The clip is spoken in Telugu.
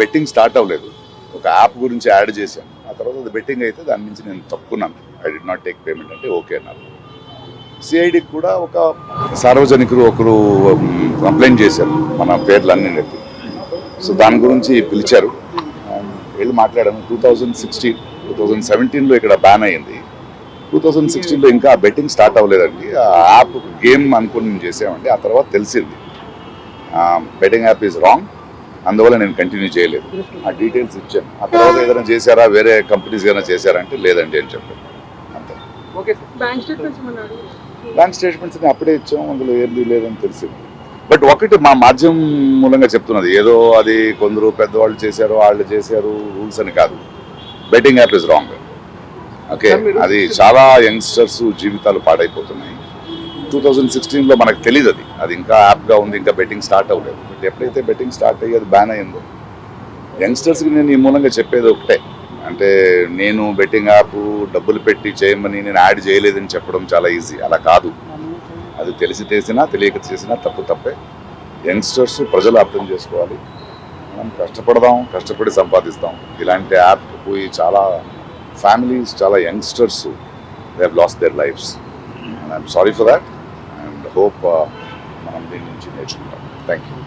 బెట్టింగ్ స్టార్ట్ అవ్వలేదు. ఒక యాప్ గురించి యాడ్ చేశాను. ఆ తర్వాత అది బెట్టింగ్ అయితే దాని నుంచి నేను తప్పుకున్నాను. I did not take payment అంటే ఓకే అన్నారు. సిఐడికి కూడా ఒక సార్వజనికులు ఒకరు కంప్లైంట్ చేశారు. మన పేర్లన్నీ నెత్తి సో దాని గురించి పిలిచారు. వెళ్ళి మాట్లాడాను two thousand sixteen two thousand సెవెంటీన్లో ఇక్కడ బ్యాన్ అయ్యింది. టూ థౌజండ్ సిక్స్టీన్లో ఇంకా బెట్టింగ్ స్టార్ట్ అవ్వలేదండి. ఆ యాప్ గేమ్ అనుకుని చేసామండి. ఆ తర్వాత తెలిసింది. బెట్టింగ్ యాప్ ఈజ్ రాంగ్ అందువల్ల నేను కంటిన్యూ చేయలేదు. ఆ డీటెయిల్స్ ఇచ్చాను. ఆ తర్వాత ఏదైనా చేశారా? వేరే కంపెనీస్ ఏదైనా చేశారా అంటే లేదండి అని చెప్పాను అంతే. బ్యాంక్ స్టేట్మెంట్స్ అప్పుడే ఇచ్చాం. అందులో ఏంది లేదని తెలిసింది. బట్ ఒకటి మా మాధ్యమం మూలంగా చెప్తున్నది. ఏదో అది కొందరు పెద్దవాళ్ళు చేశారు వాళ్ళు చేశారు రూల్స్ అని కాదు. Betting app is wrong okay అది చాలా యంగ్స్టర్స్ జీవితాలు పాడైపోతున్నాయి. టూ థౌజండ్ సిక్స్టీన్లో మనకు తెలియదు అది. అది ఇంకా యాప్గా ఉంది ఇంకా బెట్టింగ్ స్టార్ట్ అవ్వలేదు. బట్ ఎప్పుడైతే బెట్టింగ్ స్టార్ట్ అయ్యి అది బ్యాన్ అయ్యిందో యంగ్స్టర్స్కి నేను ఈ మూలంగా చెప్పేది ఒకటే. అంటే నేను బెట్టింగ్ యాప్ డబ్బులు పెట్టి చేయమని నేను యాడ్ చేయలేదని చెప్పడం చాలా ఈజీ అలా కాదు. అది తెలిసి చేసినా తెలియక చేసినా తప్పు తప్పే. యంగ్స్టర్స్ ప్రజలు అర్థం చేసుకోవాలి. మనం కష్టపడదాం కష్టపడి సంపాదిస్తాం. ఇలాంటి యాప్ పోయి చాలా ఫ్యామిలీస్ చాలా youngsters they have lost their lives and I'm sorry for that hope uh, మనం దీని నుంచి నేర్చుకుంటాం థ్యాంక్ యూ